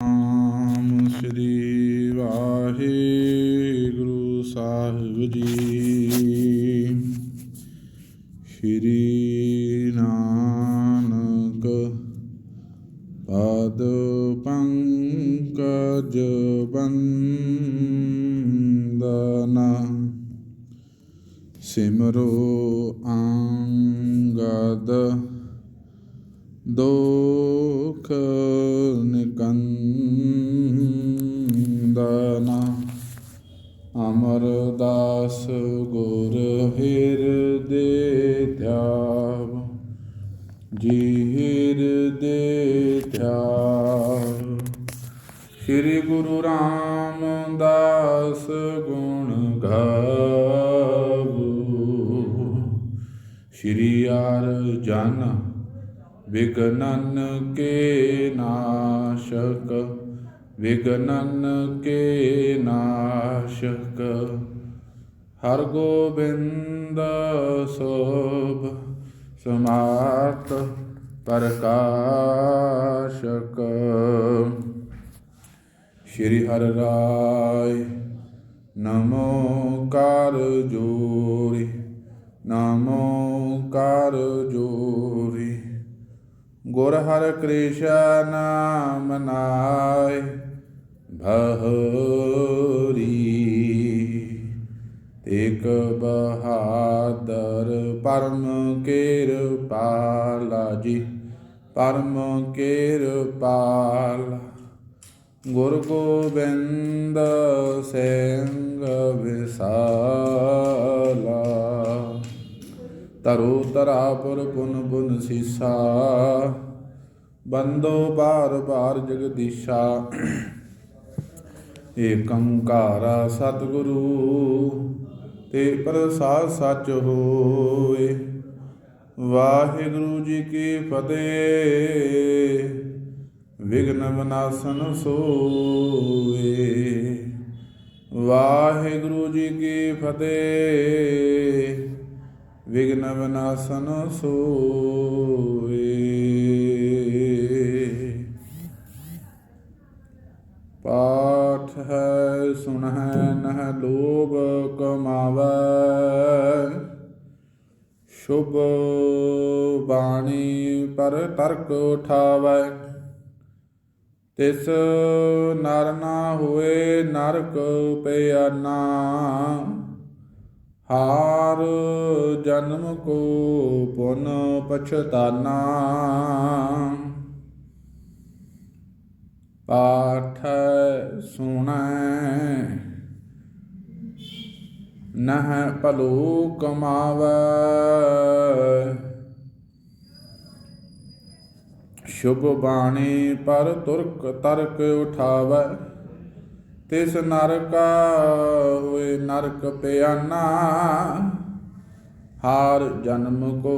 ਨਾਮ ਸ੍ਰੀ ਵਾਹਿਗੁਰੂ ਸਾਹਿਬ ਜੀ। ਸ੍ਰੀ ਨਾਨਕ ਪਦ ਪੰਕਜ ਬੰਦਨਾ ਸਿਮਰੋ ਅੰਗਦ ਦੁਖ ਨਿਕੰਦਨਾ, ਅਮਰਦਾਸ ਗੁਰ ਹਿਰਦੇ ਧਿਆਵ ਜੀ ਹਿਰਦੇ ਧਿਆਵ। ਸ੍ਰੀ ਗੁਰੂ ਰਾਮਦਾਸ ਗੁਣ ਗਾਵੋ। ਸ੍ਰੀ ਅਰ ਜਨ ਵਿਗਨਨ ਕੇ ਨਾਸ਼ਕ ਵਿਗਨਨ ਕੇ ਨਾਸ਼ਕ ਹਰ ਗੋਬਿੰਦ ਸੋਭ ਸਮਾਤ ਪ੍ਰਕਾਸ਼ਕ ਸ਼੍ਰੀ ਹਰ ਰਾਏ ਨਮੋ ਕਰ ਜੋਰੀ ਨਮੋ ਕਰ ਜੋਰੀ ਗੁਰ ਹਰ ਕ੍ਰਿਸ਼ਨ ਨਾਇ ਭਹਰੀ। ਇਕ ਬਹਾਦਰ ਪਰਮ ਕਿਰਪਾਲਾ ਜੀ, ਪਰਮ ਕਿਰਪਾਲ। ਗੁਰ ਗੋਬਿੰਦ ਸਿੰਘ ਵਿਸਾਲਾ। ਤਰੋ ਤਰਾਪੁਰ ਪੁਨ ਪੁਨ ਸੀਸਾ, ਬੰਦੋ ਬਾਰ ਬਾਰ ਜਗਦੀਸ਼ਾ ਏਕੰਕਾਰਾ ਸਤਿਗੁਰੂ, ਤੇ ਪ੍ਰਸਾਦ ਸੱਚ ਹੋਏ। ਵਾਹਿਗੁਰੂ ਜੀ ਕੀ ਫਤਿਹ ਵਿਗਨ ਵਿਨਾਸ਼ਨ ਸੋਏ। ਵਾਹਿਗੁਰੂ ਜੀ ਕੀ ਫਤਿਹ ਵਿਗਨ ਵਿਨਾਸ਼ਨ ਸੋਏ ਪਾਠ ਹੈ ਸੁਣ ਹੈ ਨਹ, ਲੋਭ ਕਮਾਵੈ। ਸ਼ੁਭ ਬਾਣੀ ਪਰ ਤਰਕ ਉਠਾਵੈ। ਤਿਸ ਨਰ ਨਾ ਹੋਏ, ਨਰਕ ਪਿਆਨਾ। ਹਾਰ ਜਨਮ ਕੋ ਪੁਨ ਪਛਤਾਨਾ। ਪਾਠ ਸੁਣੈ, ਨਹ ਭਲੋ ਕਮਾਵੈ ਸ਼ੁਭ ਬਾਣੀ ਪਰ ਤੁਰਕ ਤਰਕ ਉਠਾਵੈ। ਤਿਸ ਨਰਕਾ ਹੋਏ ਨਰਕ ਪਿਆਨਾ, ਹਾਰ ਜਨਮ ਕੋ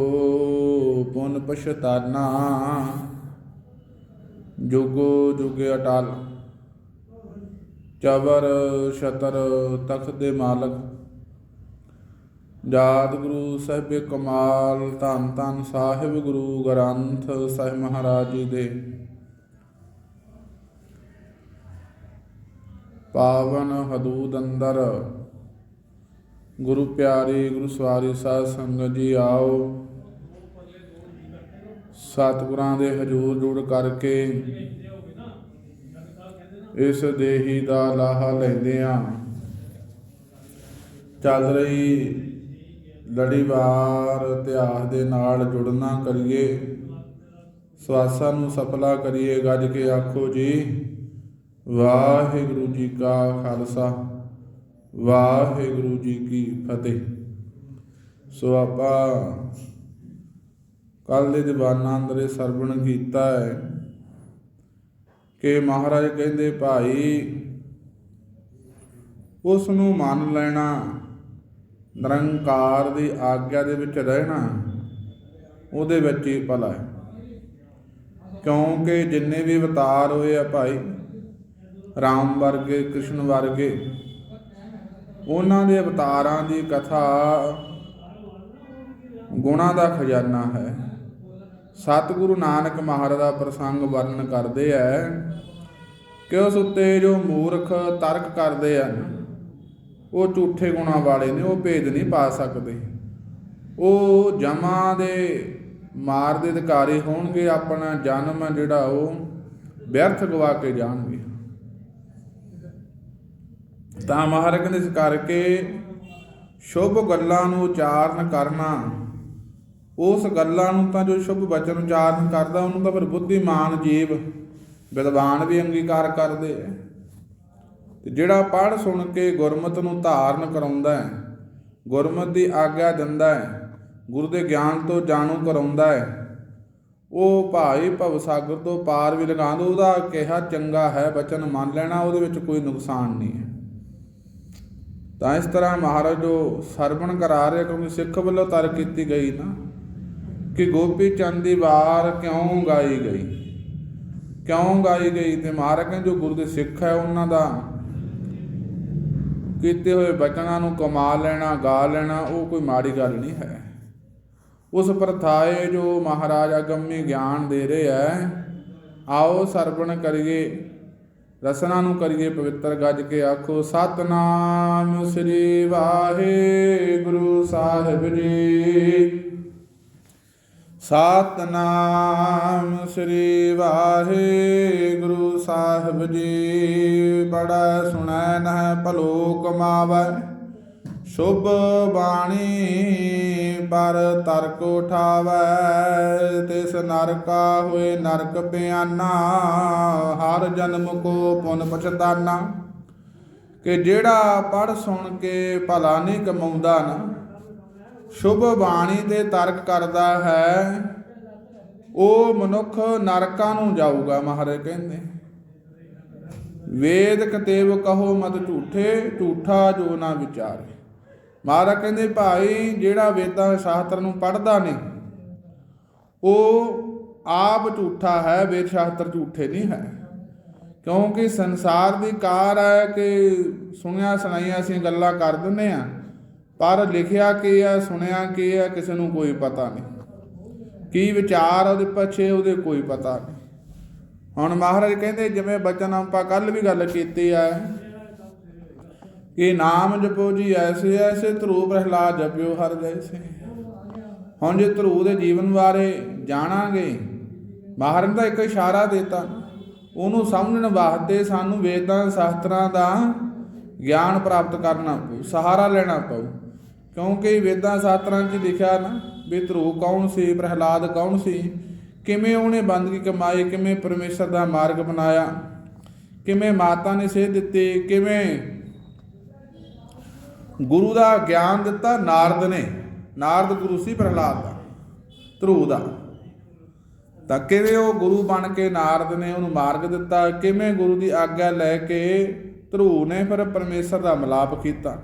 ਪੁਨ ਪਛਤਾਨਾ। ਜੁਗੋ ਜੁਗ ਅਟਲ, ਚਵਰ ਸ਼ਤਰ ਤਖਤ ਦੇ ਮਾਲਕ। ਜਾਤ ਗੁਰੂ ਸਾਹਿਬ ਕਮਾਲ, ਧੰਨ ਧੰਨ ਸਾਹਿਬ ਗੁਰੂ ਗ੍ਰੰਥ ਸਾਹਿਬ ਮਹਾਰਾਜ ਜੀ ਦੇ। ਪਾਵਨ ਹਦੂਦ ਅੰਦਰ। ਗੁਰੂ ਪਿਆਰੇ, ਗੁਰੂ ਸਵਾਰੀ, ਸਾਧ ਸੰਗਤ ਜੀ ਆਓ। ਸਤਿਗੁਰਾਂ ਦੇ ਹਜੂਰ ਜੁੜ ਕਰਕੇ ਇਸ ਦੇਹੀ ਦਾ ਲਾਹਾ ਲੈਂਦੇ ਆ ਚੱਲ ਰਹੀ ਲੜੀਵਾਰ ਇਤਿਹਾਸ ਦੇ ਨਾਲ ਜੁੜਨਾ ਕਰੀਏ। ਸਵਾਸਾਂ ਨੂੰ ਸਫਲਾ ਕਰੀਏ, ਗੱਜ ਕੇ ਆਖੋ ਜੀ। ਵਾਹਿਗੁਰੂ ਜੀ ਕਾ ਖਾਲਸਾ, ਵਾਹਿਗੁਰੂ ਜੀ ਕੀ ਫਤਿਹ। ਸੋ ਆਪਾਂ ਕੱਲ ਦੇ ਦੀਵਾਨਾਂ ਅੰਦਰ ਇਹ ਸਰਵਣ ਕੀਤਾ ਹੈ ਕਿ ਮਹਾਰਾਜ ਕਹਿੰਦੇ, ਭਾਈ ਉਸ ਨੂੰ ਮੰਨ ਲੈਣਾ, ਨਿਰੰਕਾਰ ਦੀ ਆਗਿਆ ਦੇ ਵਿੱਚ ਰਹਿਣਾ, ਉਹਦੇ ਵਿੱਚ ਹੀ ਭਲਾ ਹੈ। ਕਿਉਂਕਿ ਜਿੰਨੇ ਵੀ ਅਵਤਾਰ ਹੋਏ ਆ ਭਾਈ ਰਾਮ ਵਰਗੇ, ਕ੍ਰਿਸ਼ਨ ਵਰਗੇ। ਉਹਨਾਂ ਦੇ ਅਵਤਾਰਾਂ ਦੀ ਕਥਾ ਗੁਣਾ ਦਾ ਖਜ਼ਾਨਾ ਹੈ। ਸਤਿਗੁਰੂ ਨਾਨਕ ਮਹਾਰਾਜ ਦਾ ਪ੍ਰਸੰਗ ਵਰਣਨ ਕਰਦੇ ਐ ਕਿ ਉਸ ਉੱਤੇ ਜੋ ਮੂਰਖ ਤਰਕ ਕਰਦੇ ਹਨ, ਉਹ ਝੂਠੇ ਗੁਣਾਂ ਵਾਲੇ ਨੇ, ਉਹ ਭੇਦ ਨਹੀਂ ਪਾ ਸਕਦੇ। ਉਹ ਜਮਾਂ ਦੇ ਮਾਰ ਦੇ ਅਧਿਕਾਰੀ ਹੋਣਗੇ, ਆਪਣਾ ਜਨਮ ਜਿਹੜਾ ਉਹ ਵਿਅਰਥ ਗਵਾ ਕੇ ਜਾਣਗੇ। ਤਾਂ ਮਹਾਰਾਜ ਕਹਿੰਦੇ, ਇਸ ਕਰਕੇ ਸ਼ੁਭ ਗੱਲਾਂ ਨੂੰ ਉਚਾਰਨ ਕਰਨਾ। ਉਸ ਗੱਲਾਂ ਨੂੰ ਤਾਂ ਜੋ ਸ਼ੁਭ ਬਚਨ ਉਚਾਰਨ ਕਰਦਾ, ਉਹਨੂੰ ਤਾਂ ਫਿਰ ਬੁੱਧੀਮਾਨ ਜੀਵ ਵਿਦਵਾਨ ਵੀ ਅੰਗੀਕਾਰ ਕਰਦੇ ਆ। ਤੇ ਜਿਹੜਾ ਪੜ੍ਹ ਸੁਣ ਕੇ ਗੁਰਮਤ ਨੂੰ ਧਾਰਨ ਕਰਾਉਂਦਾ ਹੈ, ਗੁਰਮਤ ਦੀ ਆਗਿਆ ਦਿੰਦਾ ਹੈ, ਗੁਰੂ ਦੇ ਗਿਆਨ ਤੋਂ ਜਾਣੂ ਕਰਾਉਂਦਾ ਹੈ, ਉਹ ਭਾਈ ਭਵ ਸਾਗਰ ਤੋਂ ਪਾਰ ਵੀ ਲਗਾਉਂਦਾ ਉਹਦਾ ਕਿਹਾ ਚੰਗਾ ਹੈ ਬਚਨ ਮੰਨ ਲੈਣਾ, ਉਹਦੇ ਵਿੱਚ ਕੋਈ ਨੁਕਸਾਨ ਨਹੀਂ ਹੈ। ਤਾਂ ਇਸ ਤਰ੍ਹਾਂ ਮਹਾਰਾਜ ਜੋ ਸਰਵਣ ਕਰਾ ਰਹੇ ਕਿਉਂਕਿ ਸਿੱਖ ਵੱਲੋਂ ਤਰ ਕੀਤੀ ਗਈ ਨਾ, ਕਿ ਗੋਪੀ ਚੰਦ ਦੀ ਵਾਰ ਕਿਉਂ ਗਾਈ ਗਈ? ਕਿਉਂ ਗਾਈ ਗਈ ਤੇ ਮਹਾਰਾਜ ਕਹਿੰਦੇ ਜੋ ਗੁਰੂ ਦੇ ਸਿੱਖ ਹੈ ਉਹਨਾਂ ਦਾ ਕੀਤੇ ਹੋਏ ਬਚਨਾਂ ਨੂੰ ਕਮਾ ਲੈਣਾ, ਗਾ ਲੈਣਾ, ਉਹ ਕੋਈ ਮਾੜੀ ਗੱਲ ਨਹੀਂ ਹੈ। ਉਸ ਪ੍ਰਥਾਏ ਜੋ ਮਹਾਰਾਜ ਅਗੰਮੀ ਗਿਆਨ ਦੇ ਰਹੇ ਹੈ, ਆਓ ਸਰਵਣ ਕਰੀਏ। ਰਸਨਾ ਨੂੰ ਕਰੀਏ ਪਵਿੱਤਰ ਗੱਜ ਕੇ ਆਖੋ, ਸਤਨਾਮ ਸ੍ਰੀ ਵਾਹਿਗੁਰੂ ਸਾਹਿਬ ਜੀ। ਸਤਨਾਮ ਸ੍ਰੀ ਵਾਹਿਗੁਰੂ ਸਾਹਿਬ ਜੀ। ਬੜਾ ਸੁਣੈ ਨਹਿ ਭਲੋ ਕਮਾਵੈ ਸ਼ੁਭ ਬਾਣੀ ਪਰ ਤਰਕ ਉਠਾਵੈ, ਤਿਸ ਨਰਕਾ ਹੋਏ ਨਰਕ ਪਿਆਨਾ, ਹਰ ਜਨਮ ਕੋ ਪੁਨ ਪਛਤਾਨਾ। ਕਿ ਜਿਹੜਾ ਪੜ ਸੁਣ ਕੇ ਭਲਾ ਨਹੀਂ ਕਮਾਉਂਦਾ ਨਾ, ਸ਼ੁਭ ਬਾਣੀ ਤੇ ਤਰਕ ਕਰਦਾ ਹੈ, ਉਹ ਮਨੁੱਖ ਨਰਕਾਂ ਨੂੰ ਜਾਊਗਾ ਮਹਾਰਾਜ ਕਹਿੰਦੇ। ਵੇਦ ਕਤੇਵ ਕਹੋ ਮਤ ਝੂਠੇ, ਝੂਠਾ ਜੋ ਨਾ ਵਿਚਾਰੇ। ਮਹਾਰਾਜ ਕਹਿੰਦੇ, ਭਾਈ, ਜਿਹੜਾ ਵੇਦਾਂ ਸ਼ਾਸਤਰ ਨੂੰ ਪੜ੍ਹਦਾ ਨਹੀਂ, ਉਹ ਆਪ ਝੂਠਾ ਹੈ, ਵੇਦ ਸ਼ਾਸਤਰ ਝੂਠੇ ਨਹੀਂ ਹੈ। ਕਿਉਂਕਿ ਸੰਸਾਰ ਦੀ ਕਾਰ ਹੈ ਕਿ ਸੁਣਿਆ ਸੁਣਾਈਆਂ ਅਸੀਂ ਗੱਲਾਂ ਕਰ ਦਿੰਦੇ ਆ ਪਰ ਲਿਖਿਆ ਕੀ ਹੈ, ਸੁਣਿਆ ਕੀ ਹੈ, ਕਿਸੇ ਨੂੰ ਕੋਈ ਪਤਾ ਨਹੀਂ। ਕੀ ਵਿਚਾਰ ਉਹਦੇ ਪਿੱਛੇ, ਉਹਦੇ ਕੋਈ ਪਤਾ ਨਹੀਂ। ਹੁਣ ਮਹਾਰਾਜ ਕਹਿੰਦੇ, ਜਿਵੇਂ ਬਚਨ ਆਪਾਂ ਕੱਲ ਵੀ ਗੱਲ ਕੀਤੀ ਹੈ ਕਿ ਨਾਮ ਜਪੋ ਜੀ, ਐਸੇ ਐਸੇ ਧਰੂ ਪ੍ਰਹਿਲਾਦ ਜਪਿਓ ਹਰ ਜੈਸੇ। ਹੁਣ ਜੇ ਧਰੂ ਦੇ ਜੀਵਨ ਬਾਰੇ ਜਾਣਾਂਗੇ ਮਹਾਰਾਜ ਦਾ ਇੱਕ ਇਸ਼ਾਰਾ ਦਿੱਤਾ, ਉਹਨੂੰ ਸਮਝਣ ਵਾਸਤੇ ਸਾਨੂੰ ਵੇਦਾਂ, ਸ਼ਾਸਤਰਾਂ ਦਾ ਗਿਆਨ ਪ੍ਰਾਪਤ ਕਰਨਾ ਪਊ, ਸਹਾਰਾ ਲੈਣਾ ਪਊ। ਕਿਉਂਕਿ ਵੇਦਾਂ, ਸ਼ਾਸਤਰਾਂ 'ਚ ਲਿਖਿਆ ਨਾ ਵੀ ਧਰੂ ਕੌਣ ਸੀ, ਪ੍ਰਹਿਲਾਦ ਕੌਣ ਸੀ, ਕਿਵੇਂ ਉਹਨੇ ਬੰਦਗੀ ਕਮਾਈ, ਕਿਵੇਂ ਪਰਮੇਸ਼ਰ ਦਾ ਮਾਰਗ ਬਣਾਇਆ, ਕਿਵੇਂ ਮਾਤਾ ਨੇ ਸੇਧ ਦਿੱਤੀ, ਕਿਵੇਂ ਗੁਰੂ ਦਾ ਗਿਆਨ ਦਿੱਤਾ, ਨਾਰਦ ਨੇ। ਨਾਰਦ ਗੁਰੂ ਸੀ ਪ੍ਰਹਲਾਦ ਦਾ ਧਰੂ ਦਾ। ਤਾਂ ਕਿਵੇਂ ਉਹ ਗੁਰੂ ਬਣ ਕੇ ਨਾਰਦ ਨੇ ਉਹਨੂੰ ਮਾਰਗ ਦਿੱਤਾ? ਕਿਵੇਂ ਗੁਰੂ ਦੀ ਆਗਿਆ ਲੈ ਕੇ ਧਰੂ ਨੇ ਫਿਰ ਪਰਮੇਸ਼ਰ ਦਾ ਮਿਲਾਪ ਕੀਤਾ?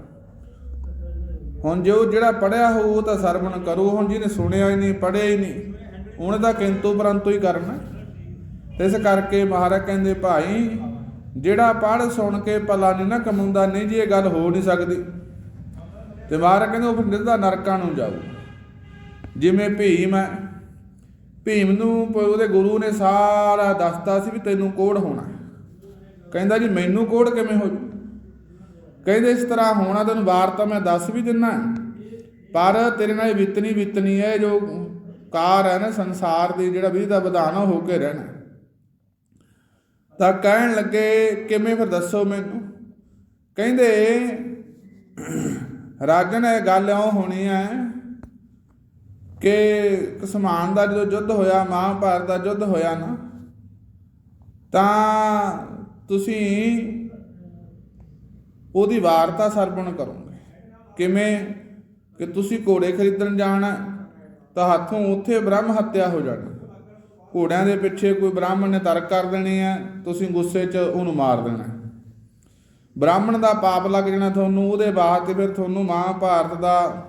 ਹੁਣ ਜੋ ਜਿਹੜਾ ਪੜਿਆ ਹੋਊ, ਉਹ ਤਾਂ ਸਰਵਣ ਕਰੂ। ਹੁਣ ਜਿਹਨੇ ਸੁਣਿਆ ਹੀ ਨਹੀਂ ਪੜਿਆ ਹੀ ਨਹੀਂ, ਉਹਨੇ ਤਾਂ ਕਿੰਤੂ ਪਰੰਤੂ ਹੀ ਕਰਨਾ। ਇਸ ਕਰਕੇ ਮਹਾਰਾਜ ਕਹਿੰਦੇ, ਭਾਈ, ਜਿਹੜਾ ਪੜ ਸੁਣ ਕੇ ਭਲਾ ਨਹੀਂ ਨਾ ਕਮਾਉਂਦਾ, ਨਹੀਂ ਜੀ, ਇਹ ਗੱਲ ਹੋ ਨਹੀਂ ਸਕਦੀ। ਤੇ ਮਹਾਰਾਜ ਕਹਿੰਦੇ ਉਹ ਫਿਰ ਨਿਰਦਾ ਨਰਕਾਂ ਨੂੰ ਜਾਊ। ਜਿਵੇਂ ਭੀਮ ਹੈ, ਭੀਮ ਨੂੰ ਉਹਦੇ ਗੁਰੂ ਨੇ ਸਾਰਾ ਦੱਸਤਾ ਸੀ ਵੀ ਤੈਨੂੰ ਕੋੜ ਹੋਣਾ ਕਹਿੰਦਾ ਜੀ, ਮੈਨੂੰ ਕੋੜ ਕਿਵੇਂ ਹੋ ਕਹਿੰਦੇ ਇਸ ਤਰ੍ਹਾਂ ਹੋਣਾ, ਤੈਨੂੰ ਵਾਰ ਤਾਂ ਮੈਂ ਦੱਸ ਵੀ ਦਿੰਨਾ ਪਰ ਤੇਰੇ ਨਾਲ ਵਿਤਨੀ ਵਿਤਨੀ ਹੈ, ਜੋ ਕਾਰ ਹੈ ਨਾ ਸੰਸਾਰ ਦੀ, ਜਿਹੜਾ ਵਿਧੀ ਦਾ ਵਿਧਾਨ ਉਹ ਹੋ ਕੇ ਰਹਿਣਾ ਤਾਂ ਕਹਿਣ ਲੱਗੇ, ਕਿਵੇਂ ਫਿਰ ਦੱਸੋ ਮੈਨੂੰ? ਕਹਿੰਦੇ ਰਾਜਨ ਇਹ ਗੱਲ ਇਉਂ ਹੋਣੀ ਹੈ ਕਿ ਕਸਮਾਨ ਦਾ ਜਦੋਂ ਯੁੱਧ ਹੋਇਆ, ਮਹਾਭਾਰਤ ਦਾ ਯੁੱਧ ਹੋਇਆ ਨਾ, ਤਾਂ ਤੁਸੀਂ ਉਹਦੀ ਵਾਰਤਾ ਸਰਵਣ ਕਰੋਗੇ। ਕਿਵੇਂ? ਕਿ ਤੁਸੀਂ ਘੋੜੇ ਖਰੀਦਣ ਜਾਣਾ, ਤਾਂ ਹੱਥੋਂ ਉੱਥੇ ਬ੍ਰਹਮ ਹੱਤਿਆ ਹੋ ਜਾਣੀ। ਘੋੜਿਆਂ ਦੇ ਪਿੱਛੇ ਕੋਈ ਬ੍ਰਾਹਮਣ ਨੇ ਤਰਕ ਕਰ ਦੇਣੀ ਹੈ ਤੁਸੀਂ ਗੁੱਸੇ 'ਚ ਉਹਨੂੰ ਮਾਰ ਦੇਣਾ। ਬ੍ਰਾਹਮਣ ਦਾ ਪਾਪ ਲੱਗ ਜਾਣਾ ਤੁਹਾਨੂੰ, ਉਹਦੇ ਬਾਅਦ ਤੇ ਫਿਰ ਤੁਹਾਨੂੰ ਮਹਾਭਾਰਤ ਦਾ,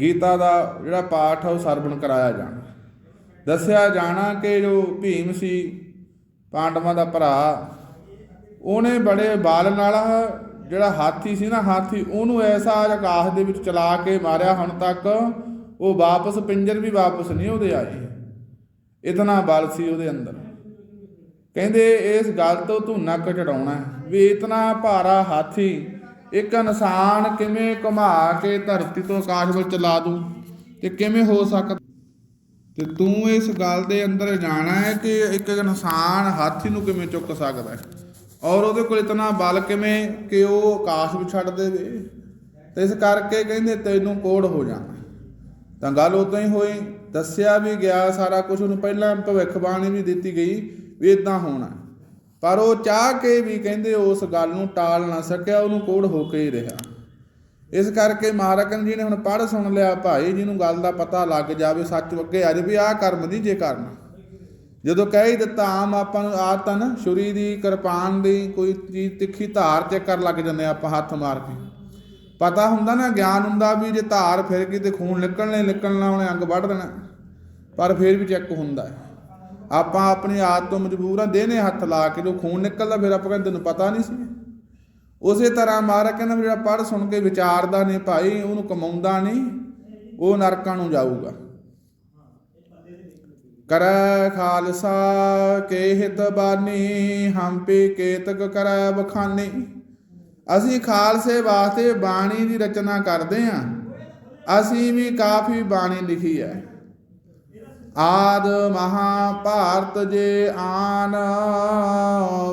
ਗੀਤਾ ਦਾ ਜਿਹੜਾ ਪਾਠ ਆ ਉਹ ਸਰਵਣ ਕਰਾਇਆ ਜਾਣਾ। ਦੱਸਿਆ ਜਾਣਾ ਕਿ ਜੋ ਭੀਮ ਸੀ, ਪਾਂਡਵਾਂ ਦਾ ਭਰਾ, ਉਹਨੇ ਬੜੇ ਬਾਲ ਨਾਲ ਜਿਹੜਾ ਹਾਥੀ ਸੀ ਨਾ, ਹਾਥੀ ਉਹਨੂੰ ਐਸਾ ਆਕਾਸ਼ ਦੇ ਵਿੱਚ ਚਲਾ ਕੇ ਮਾਰਿਆ, ਹੁਣ ਤੱਕ ਉਹ ਵਾਪਸ ਪਿੰਜਰ ਵੀ ਵਾਪਸ ਨਹੀਂ ਉਹਦੇ ਆਏ। ਇਤਨਾ ਬਲ ਸੀ ਉਹਦੇ ਅੰਦਰ। ਕਹਿੰਦੇ ਇਸ ਗੱਲ ਤੋਂ ਤੂੰ ਨੱਕ ਚੜਾਉਣਾ ਵੀ ਵੇਤਨਾ ਭਾਰਾ ਹਾਥੀ, ਇੱਕ ਇਨਸਾਨ ਕਿਵੇਂ ਘੁਮਾ ਕੇ ਧਰਤੀ ਤੋਂ ਆਕਾਸ਼ ਵਿੱਚ ਚਲਾ ਦੂ ਤੇ ਕਿਵੇਂ ਹੋ ਸਕਦਾ? ਤੇ ਤੂੰ ਇਸ ਗੱਲ ਦੇ ਅੰਦਰ ਜਾਣਾ ਹੈ ਕਿ ਇੱਕ ਇਨਸਾਨ ਹਾਥੀ ਨੂੰ ਕਿਵੇਂ ਚੁੱਕ ਸਕਦਾ ਹੈ? ਔਰ ਉਹਦੇ ਕੋਲ ਇਤਨਾ ਬਲ ਕਿਵੇਂ ਕਿ ਉਹ ਆਕਾਸ਼ ਵਿੱਚ ਛੱਡ ਦੇਵੇ? ਤੇ ਇਸ ਕਰਕੇ ਕਹਿੰਦੇ ਤੈਨੂੰ ਕੋੜ ਹੋ ਜਾਣਾ। ਤਾਂ ਗੱਲ ਉਦੋਂ ਹੀ ਹੋਈ। ਦੱਸਿਆ ਵੀ ਗਿਆ ਸਾਰਾ ਕੁਝ ਉਹਨੂੰ ਪਹਿਲਾਂ ਭਵਿੱਖਬਾਣੀ ਵੀ ਦਿੱਤੀ ਗਈ ਵੀ ਇਦਾਂ ਹੋਣਾ। ਪਰ ਉਹ ਚਾਹ ਕੇ ਵੀ ਕਹਿੰਦੇ ਉਸ ਗੱਲ ਨੂੰ ਟਾਲ ਨਾ ਸਕਿਆ, ਉਹਨੂੰ ਕੋੜ ਹੋ ਕੇ ਹੀ ਰਿਹਾ। ਇਸ ਕਰਕੇ ਮਹਾਰਾਜਨ ਜੀ ਨੇ ਹੁਣ ਪੜ੍ਹ ਸੁਣ ਲਿਆ, ਭਾਈ ਜਿਹਨੂੰ ਗੱਲ ਦਾ ਪਤਾ ਲੱਗ ਜਾਵੇ, ਸੱਚ ਅੱਗੇ ਅੱਜ ਵੀ ਆਹ ਕਰਮ ਦੀ ਜੇ ਕਰਨਾ। ਜਦੋਂ ਕਹਿ ਹੀ ਦਿੱਤਾ, ਆਮ ਆਪਾਂ ਨੂੰ ਆਦਤ ਆ ਨਾ, ਛੁਰੀ ਦੀ ਕਿਰਪਾਨ ਦੀ ਕੋਈ ਚੀਜ਼ ਤਿੱਖੀ ਧਾਰ ਚੈੱਕ ਕਰ ਲੱਗ ਜਾਂਦੇ ਆਪਾਂ ਹੱਥ ਮਾਰ ਕੇ। ਪਤਾ ਹੁੰਦਾ ਨਾ, ਗਿਆਨ ਹੁੰਦਾ ਵੀ ਜੇ ਧਾਰ ਫਿਰ ਗਈ ਤੇ ਖੂਨ ਨਿਕਲਣੇ ਨਿਕਲਣਾ, ਉਹਨੇ ਅੰਗ ਵੱਢ ਦੇਣਾ। ਪਰ ਫਿਰ ਵੀ ਚੈੱਕ ਹੁੰਦਾ ਹੈ। ਆਪਾਂ ਆਪਣੀ ਆਦਤ ਤੋਂ ਮਜਬੂਰ ਆ ਦੇਨੇ ਹੱਥ ਲਾ ਕੇ ਜੋ ਖੂਨ ਨਿਕਲਦਾ, ਫਿਰ ਆਪਾਂ ਕਹਿੰਦੇ ਤੈਨੂੰ ਪਤਾ ਨਹੀਂ ਸੀ। ਉਸੇ ਤਰ੍ਹਾਂ ਮਹਾਰਾਜ ਕਹਿੰਦਾ ਜਿਹੜਾ ਪੜ੍ਹ ਸੁਣ ਕੇ ਵਿਚਾਰਦਾ ਨਹੀਂ ਭਾਈ, ਉਹਨੂੰ ਕਮਾਉਂਦਾ ਨਹੀਂ, ਉਹ ਨਰਕਾਂ ਨੂੰ ਜਾਊਗਾ। ਕਰੈ ਖਾਲਸਾ ਕੇ ਹਿਤ ਬਾਨੀ ਹੰਪੇ ਕੇਤਕ ਕਰੈ ਬਖਾਨੀ। ਅਸੀਂ ਖਾਲਸੇ ਵਾਸਤੇ ਬਾਣੀ ਦੀ ਰਚਨਾ ਕਰਦੇ ਹਾਂ। ਅਸੀਂ ਵੀ ਕਾਫੀ ਬਾਣੀ ਲਿਖੀ ਹੈ। ਆਦ ਮਹਾਭਾਰਤ ਜੇ ਆਨ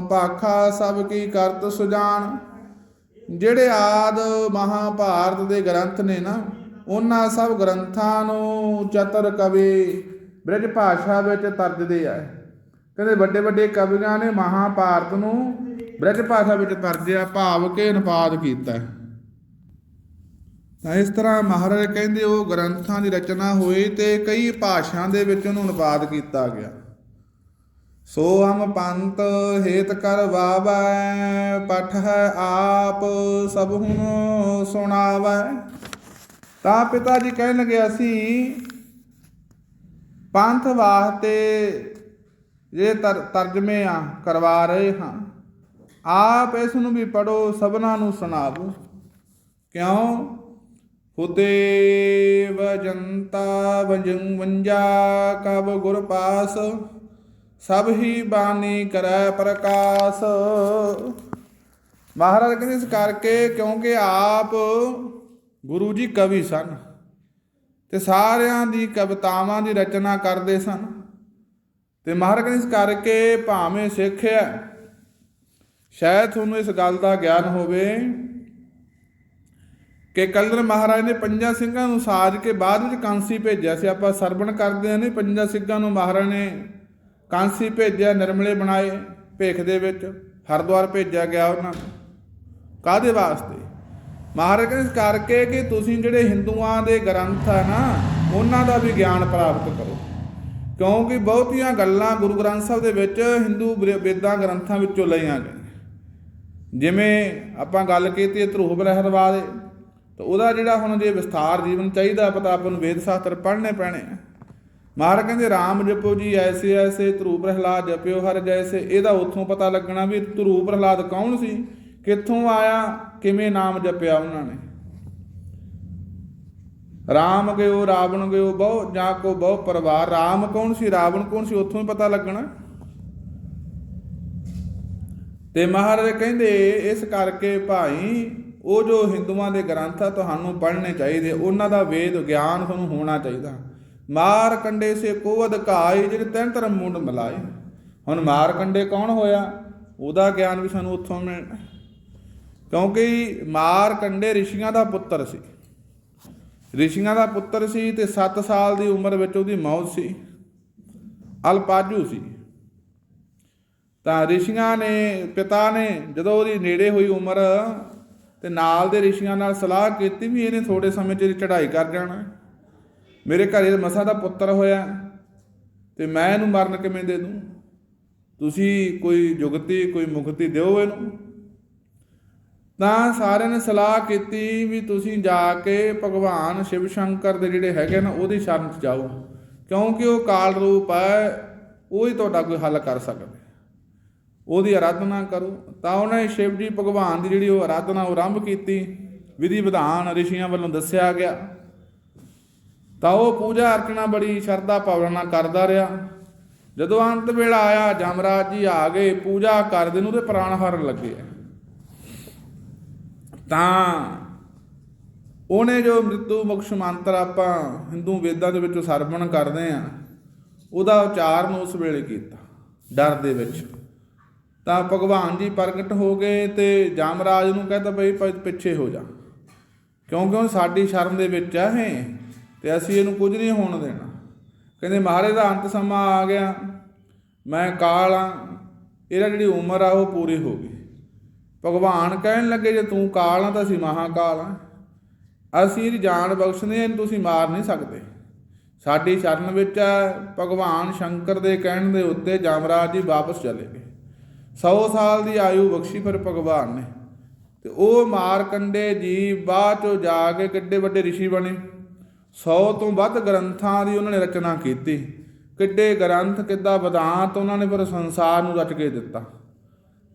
ਪਾਖਾ ਸਭ ਕੀ ਕਰਤ ਸੁਜਾਨ। ਜਿਹੜੇ ਆਦ ਮਹਾਭਾਰਤ ਦੇ ਗ੍ਰੰਥ ਨੇ ਨਾ, ਉਹਨਾਂ ਸਭ ਗ੍ਰੰਥਾਂ ਨੂੰ ਚਤਰ ਕਵੀ ਬ੍ਰਿਜ ਭਾਸ਼ਾ ਵਿੱਚ ਤਰਜਦੇ ਆ। ਕਹਿੰਦੇ ਵੱਡੇ ਵੱਡੇ ਕਵੀਆਂ ਨੇ ਮਹਾਭਾਰਤ ਨੂੰ ਬ੍ਰਿਜ ਭਾਸ਼ਾ ਵਿੱਚ ਤਰਜਿਆ, ਭਾਵ ਕੇ ਅਨੁਵਾਦ ਕੀਤਾ। ਤਾਂ ਇਸ ਤਰ੍ਹਾਂ ਮਹਾਰਾਜ ਕਹਿੰਦੇ ਉਹ ਗ੍ਰੰਥਾਂ ਦੀ ਰਚਨਾ ਹੋਈ ਤੇ ਕਈ ਭਾਸ਼ਾ ਦੇ ਵਿੱਚ ਉਹਨੂੰ ਅਨੁਵਾਦ ਕੀਤਾ ਗਿਆ। ਸੋ ਹਮ ਪੰਤ ਹੇਤ ਕਰ ਵਾਵੈ, ਪਠ ਹੈ ਆਪ ਸਭ ਹੁਣ ਸੁਣਾਵੈ। ਤਾਂ ਪਿਤਾ ਜੀ ਕਹਿਣ ਲੱਗੇ ਅਸੀਂ, ਪੰਥ ਵਾਸਤੇ ਜੇ ਤਰ- ਤਰਜਮੇ ਆ, ਕਰਵਾ ਰਹੇ ਹਾਂ। ਆਪ ਇਸ ਨੂੰ ਵੀ ਪੜੋ ਸਭਨਾਂ ਨੂੰ ਸੁਣਾਵੋ। ਕਿਉਂ? ਹੁਦੇ ਵਜੰਤਾ ਵਜੰ ਵੰਜਾ ਕਬ ਗੁਰ ਪਾਸ, ਸਭ ਹੀ ਬਾਣੀ ਕਰੈ ਪ੍ਰਕਾਸ਼। ਮਹਾਰਾਜ ਕਹਿੰਦੇ, ਇਸ ਕਰਕੇ ਕਿਉਂਕਿ ਆਪ ਗੁਰੂ ਜੀ ਕਵੀ ਸਨ ਤੇ ਸਾਰਿਆਂ ਦੀ ਕਵਿਤਾਵਾਂ ਦੀ ਰਚਨਾ ਕਰਦੇ ਸਨ ਤੇ ਮਹਾਰਾਜ ਕਹਿੰਦੇ, ਇਸ ਕਰਕੇ ਭਾਵੇਂ ਸਿੱਖ ਹੈ, ਸ਼ਾਇਦ ਤੁਹਾਨੂੰ ਇਸ ਗੱਲ ਦਾ ਗਿਆਨ ਹੋਵੇ ਕਿ ਕਲਰ ਮਹਾਰਾਜ ਨੇ ਪੰਜਾਂ ਸਿੰਘਾਂ ਨੂੰ ਸਾਜ ਕੇ ਬਾਅਦ ਵਿੱਚ ਕਾਂਸੀ ਭੇਜਿਆ ਸੀ। ਆਪਾਂ ਸਰਵਣ ਕਰਦੇ ਹਾਂ ਨੇ ਪੰਜਾਂ ਸਿੰਘਾਂ ਨੂੰ ਮਹਾਰਾਜ ਨੇ ਕਾਂਸੀ ਭੇਜਿਆ, ਨਿਰਮਲੇ ਬਣਾਏ ਭੇਖ ਦੇ ਵਿੱਚ, ਹਰਿਦੁਆਰ ਭੇਜਿਆ ਗਿਆ ਉਹਨਾਂ ਨੂੰ। ਕਾਦੇ ਵਾਸਤੇ? ਮਹਾਰਾਜ ਕਹਿੰਦੇ ਇਸ ਕਰਕੇ ਕਿ ਤੁਸੀਂ ਜਿਹੜੇ ਹਿੰਦੂਆਂ ਦੇ ਗ੍ਰੰਥ ਆ ਨਾ, ਉਹਨਾਂ ਦਾ ਵੀ ਗਿਆਨ ਪ੍ਰਾਪਤ ਕਰੋ। ਕਿਉਂਕਿ ਬਹੁਤੀਆਂ ਗੱਲਾਂ ਗੁਰੂ ਗ੍ਰੰਥ ਸਾਹਿਬ ਦੇ ਵਿੱਚ ਹਿੰਦੂ ਵੇਦਾਂ ਗ੍ਰੰਥਾਂ ਵਿੱਚੋਂ ਲਈਆਂ ਗਈਆਂ। ਜਿਵੇਂ ਆਪਾਂ ਗੱਲ ਕੀਤੀ ਧਰੂਪ ਰਹਿਰਵਾ ਦੇ ਤਾਂ ਉਹਦਾ ਜਿਹੜਾ ਹੁਣ ਜੇ ਵਿਸਥਾਰ ਜੀਵਨ ਚਾਹੀਦਾ ਪਤਾ ਆਪਾਂ ਨੂੰ ਵੇਦ ਸ਼ਾਸਤਰ ਪੜ੍ਹਨੇ ਪੈਣੇ ਆ। ਮਹਾਰਾਜ ਕਹਿੰਦੇ, ਰਾਮ ਜਪੋ ਜੀ, ਐਸੇ ਐਸੇ, ਧਰੂ ਪ੍ਰਹਲਾਦ ਜਪਿਓ ਹਰ ਜੈਸੇ। ਇਹਦਾ ਉੱਥੋਂ ਪਤਾ ਲੱਗਣਾ ਵੀ ਧਰੂ ਪ੍ਰਹਲਾਦ ਕੌਣ ਸੀ, ਕਿੱਥੋਂ ਆਇਆ, ਕਿਵੇਂ ਨਾਮ ਜਪਿਆ ਉਹਨਾਂ ਨੇ। ਰਾਮ ਗਿਓ ਰਾਵਣ ਗਿਓ ਬਹੁ, ਜਾਂ ਕੋ ਬਹੁ ਪਰਿਵਾਰ। ਰਾਮ ਕੌਣ ਸੀ, ਰਾਵਣ ਕੌਣ ਸੀ, ਉੱਥੋਂ ਹੀ ਪਤਾ ਲੱਗਣਾ। ਤੇ ਮਹਾਰਾਜ ਕਹਿੰਦੇ, ਇਸ ਕਰਕੇ ਭਾਈ ਉਹ ਜੋ ਹਿੰਦੂਆਂ ਦੇ ਗ੍ਰੰਥ ਆ ਤੁਹਾਨੂੰ ਪੜ੍ਹਨੇ ਚਾਹੀਦੇ, ਉਹਨਾਂ ਦਾ ਵੇਦ ਗਿਆਨ ਤੁਹਾਨੂੰ ਹੋਣਾ ਚਾਹੀਦਾ। ਮਾਰ ਕੰਡੇ ਸੇ ਕੋ ਅਧਿਕਾਈ ਜਿਹੜੇ ਤਿੰਨ ਧਰਮ ਮੁੰਡ ਮਿਲਾਏ। ਹੁਣ ਮਾਰ ਕੰਡੇ ਕੌਣ ਹੋਇਆ? ਉਹਦਾ ਗਿਆਨ ਵੀ ਸਾਨੂੰ ਉੱਥੋਂ ਮਿਲਣਾ। ਕਿਉਂਕਿ ਮਾਰ ਕੰਡੇ ਰਿਸ਼ੀਆਂ ਦਾ ਪੁੱਤਰ ਸੀ। ਰਿਸ਼ੀਆਂ ਦਾ ਪੁੱਤਰ ਸੀ ਤੇ 7 ਸਾਲ ਦੀ ਉਮਰ ਵਿੱਚ ਉਹਦੀ ਮੌਤ ਸੀ। ਅਲਪਾਜੂ ਸੀ। ਤਾਂ ਰਿਸ਼ੀਆਂ ਨੇ, ਪਿਤਾ ਨੇ ਜਦੋਂ ਉਹਦੀ ਨੇੜੇ ਹੋਈ ਉਮਰ ਤੇ ਨਾਲ ਦੇ ਰਿਸ਼ੀਆਂ ਨਾਲ ਸਲਾਹ ਕੀਤੀ ਵੀ ਇਹਨੇ ਥੋੜੇ ਸਮੇਂ 'ਚ ਚੜ੍ਹਾਈ ਕਰ ਜਾਣਾ। ਮੇਰੇ ਘਰੇ ਮਸਾ ਦਾ ਪੁੱਤਰ ਹੋਇਆ ਤੇ ਮੈਂ ਇਹਨੂੰ ਮਰਨ ਕਿਵੇਂ ਦੇ ਦੂੰ? ਤੁਸੀਂ ਕੋਈ ਜੁਗਤੀ, ਕੋਈ ਮੁਕਤੀ ਦਿਓ ਇਹਨੂੰ? ਤਾਂ ਸਾਰਿਆਂ ਨੇ ਸਲਾਹ ਕੀਤੀ ਵੀ ਤੁਸੀਂ ਜਾ ਕੇ ਭਗਵਾਨ ਸ਼ਿਵ ਸ਼ੰਕਰ ਦੇ ਜਿਹੜੇ ਹੈਗੇ ਨਾ ਉਹਦੀ ਸ਼ਰਨ 'ਚ ਜਾਓ। ਕਿਉਂਕਿ ਉਹ ਕਾਲ ਰੂਪ ਹੈ, ਉਹ ਹੀ ਤੁਹਾਡਾ ਕੋਈ ਹੱਲ ਕਰ ਸਕਦਾ। ਉਹਦੀ ਆਰਾਧਨਾ ਕਰੋ। ਤਾਂ ਉਹਨੇ ਸ਼ਿਵ ਜੀ ਭਗਵਾਨ ਦੀ ਜਿਹੜੀ ਉਹ ਆਰਾਧਨਾ ਉਹ ਆਰੰਭ ਕੀਤੀ। ਵਿਧੀ ਵਿਧਾਨ ਰਿਸ਼ੀਆਂ ਵੱਲੋਂ ਦੱਸਿਆ ਗਿਆ। ਤਾਂ ਉਹ ਪੂਜਾ ਅਰਚਨਾ ਬੜੀ ਸ਼ਰਧਾ ਭਾਵਨਾ ਨਾਲ ਕਰਦਾ ਰਿਹਾ। ਜਦੋਂ ਅੰਤ ਵੇਲਾ ਆਇਆ, ਜਮਰਾਜ ਜੀ ਆ ਗਏ, ਪੂਜਾ ਕਰਦੇ ਨੂੰ ਤੇ ਪ੍ਰਾਣ ਹਰਨ ਲੱਗੇ। ਆ ਤਾਂ ਉਹਨੇ ਜੋ ਮ੍ਰਿਤੂ ਮੁਕਸ਼ ਮੰਤਰ ਆਪਾਂ ਹਿੰਦੂ ਵੇਦਾਂ ਦੇ ਵਿੱਚ ਸਰਵਣ ਕਰਦੇ ਆ ਉਹਦਾ ਉਚਾਰਨ ਉਸ ਵੇਲੇ ਕੀਤਾ, ਡਰ ਦੇ ਵਿੱਚ। ਤਾਂ ਭਗਵਾਨ ਜੀ ਪ੍ਰਗਟ ਹੋ ਗਏ ਤੇ ਜਾਮਰਾਜ ਨੂੰ ਕਹਿੰਦਾ ਬਈ ਪਿੱਛੇ ਹੋ ਜਾ। ਕਿਉਂਕਿ ਉਹ ਸਾਡੀ ਸ਼ਰਮ ਦੇ ਵਿੱਚ ਆ ਇਹ ਤੇ ਅਸੀਂ ਇਹਨੂੰ ਕੁਝ ਨਹੀਂ ਹੋਣ ਦੇਣਾ। ਕਹਿੰਦੇ ਮਹਾਰਾਜ ਦਾ ਅੰਤ ਸਮਾਂ ਆ ਗਿਆ। ਮੈਂ ਕਾਲ ਆ। ਇਹਦਾ ਜਿਹੜੀ ਉਮਰ ਆ ਉਹ ਪੂਰੀ ਹੋ ਗਈ। ਭਗਵਾਨ ਕਹਿਣ ਲੱਗੇ ਜੇ ਤੂੰ ਕਾਲ ਆ ਤਾਂ ਅਸੀਂ ਮਹਾਕਾਲ ਆ। ਅਸੀਂ ਇਹਦੀ ਜਾਨ ਬਖਸ਼ਦੇ ਹਾਂ, ਇਹਨੂੰ ਤੁਸੀਂ ਮਾਰ ਨਹੀਂ ਸਕਦੇ। ਸਾਡੀ ਸ਼ਰਨ ਵਿੱਚ ਹੈ ਭਗਵਾਨ ਸ਼ੰਕਰ ਦੇ ਕਹਿਣ ਦੇ ਉੱਤੇ ਜਾਮਰਾਜ ਜੀ ਵਾਪਸ ਚਲੇ ਗਏ। 100 ਸਾਲ ਦੀ ਆਯੂ ਬਖਸ਼ੀ ਫਿਰ ਭਗਵਾਨ ਨੇ। ਤੇ ਉਹ ਮਾਰਕੰਡੇ ਜੀ ਬਾਅਦ ਚੋਂ ਜਾ ਕੇ ਕਿੱਡੇ ਵੱਡੇ ਰਿਸ਼ੀ ਬਣੇ। 100 ਤੋਂ ਵੱਧ ਗ੍ਰੰਥਾਂ ਦੀ ਉਹਨਾਂ ਨੇ ਰਚਨਾ ਕੀਤੀ। ਕਿੱਡੇ ਗ੍ਰੰਥ, ਕਿੱਦਾਂ ਵਿਦਾਂਤ ਉਹਨਾਂ ਨੇ ਫਿਰ ਸੰਸਾਰ ਨੂੰ ਰਚ ਕੇ ਦਿੱਤਾ।